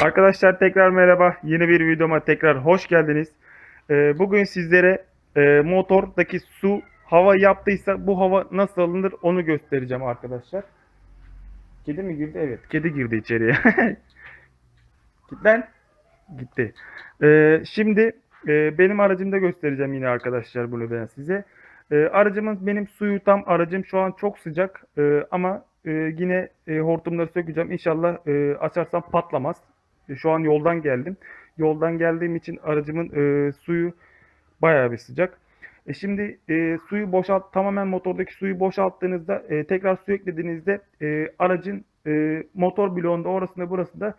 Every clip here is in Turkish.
Arkadaşlar tekrar merhaba. Yeni bir videoma tekrar hoş geldiniz. Ee, bugün sizlere e, motordaki su hava yaptıysa bu hava nasıl alınır onu göstereceğim arkadaşlar. Kedi mi girdi? Evet, kedi girdi içeriye. Git lan. Gitti. Ee, şimdi e, benim aracımda göstereceğim yine arkadaşlar bunu ben size. Ee, aracımın benim suyu tam aracım şu an çok sıcak Ee, ama e, yine e, hortumları sökeceğim. İnşallah e, açarsam patlamaz. E, Şu an yoldan geldim. Yoldan geldiğim için aracımın e, suyu bayağı bir sıcak. E şimdi e, suyu boşalt tamamen motordaki suyu boşalttığınızda e, tekrar su eklediğinizde e, aracın e, motor bloğunda orasında burasında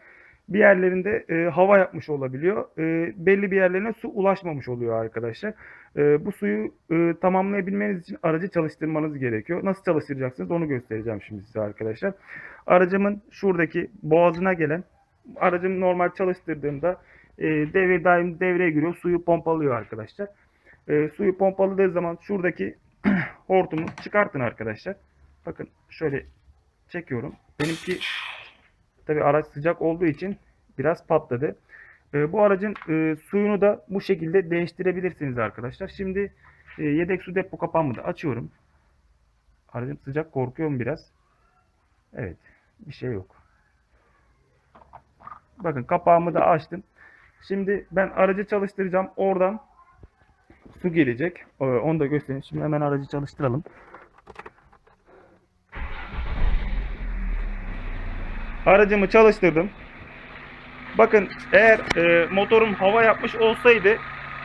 bir yerlerinde e, hava yapmış olabiliyor. E, belli bir yerlerine su ulaşmamış oluyor arkadaşlar. E, bu suyu e, tamamlayabilmeniz için aracı çalıştırmanız gerekiyor. Nasıl çalıştıracaksınız onu göstereceğim şimdi size arkadaşlar. Aracımın şuradaki boğazına gelen aracım normal çalıştırdığımda e, devir daim devreye giriyor. Suyu pompalıyor arkadaşlar. E, suyu pompaladığı zaman şuradaki hortumu çıkartın arkadaşlar. Bakın şöyle çekiyorum. Benimki tabi araç sıcak olduğu için biraz patladı. E, bu aracın e, suyunu da bu şekilde değiştirebilirsiniz arkadaşlar. Şimdi e, yedek su depo kapağımı da açıyorum. Aracım sıcak korkuyorum biraz. Evet bir şey yok. Bakın kapağımı da açtım. Şimdi ben aracı çalıştıracağım. Oradan su gelecek. Ee, Onu da göstereyim. Şimdi hemen aracı çalıştıralım. Aracımı çalıştırdım. Bakın eğer e, motorum hava yapmış olsaydı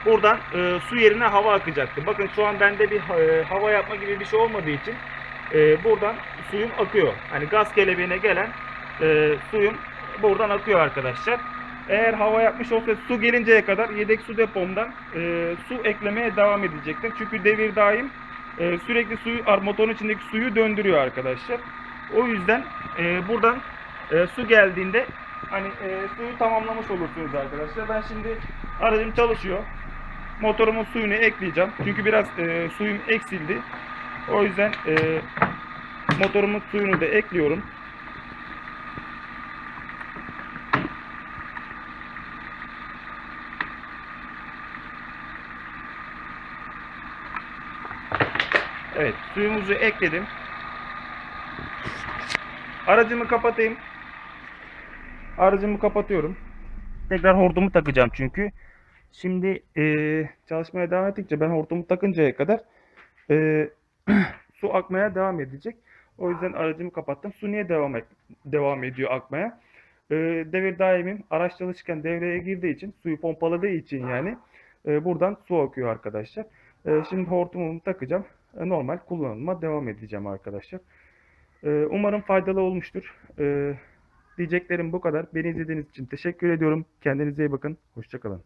buradan e, su yerine hava akacaktı. Bakın şu an bende bir e, hava yapma gibi bir şey olmadığı için e, buradan suyum akıyor. Hani gaz kelebeğine gelen e, suyum buradan akıyor arkadaşlar. Eğer hava yapmış olsa su gelinceye kadar yedek su depomdan e, su eklemeye devam edecektim. Çünkü devir daim e, sürekli suyu motorun içindeki suyu döndürüyor arkadaşlar. O yüzden e, buradan e, su geldiğinde hani e, suyu tamamlamış olursunuz arkadaşlar. Ben şimdi aracım çalışıyor. Motorumun suyunu ekleyeceğim. Çünkü biraz e, suyum eksildi. O yüzden e, motorumun suyunu da ekliyorum. Evet, suyumuzu ekledim. Aracımı kapatayım. Aracımı kapatıyorum. Tekrar hortumu takacağım çünkü. Şimdi eee, çalışmaya devam ettikçe ben hortumu takıncaya kadar eee, su akmaya devam edecek. O yüzden aracımı kapattım. Su niye devam et, devam ediyor akmaya? Eee, devir daimim araç çalışırken devreye girdiği için, suyu pompaladığı için yani eee, buradan su akıyor arkadaşlar. Eee, şimdi hortumumu takacağım. E, normal kullanıma devam edeceğim arkadaşlar. Eee, umarım faydalı olmuştur. Eee, diyeceklerim bu kadar. Beni izlediğiniz için teşekkür ediyorum. Kendinize iyi bakın. Hoşçakalın.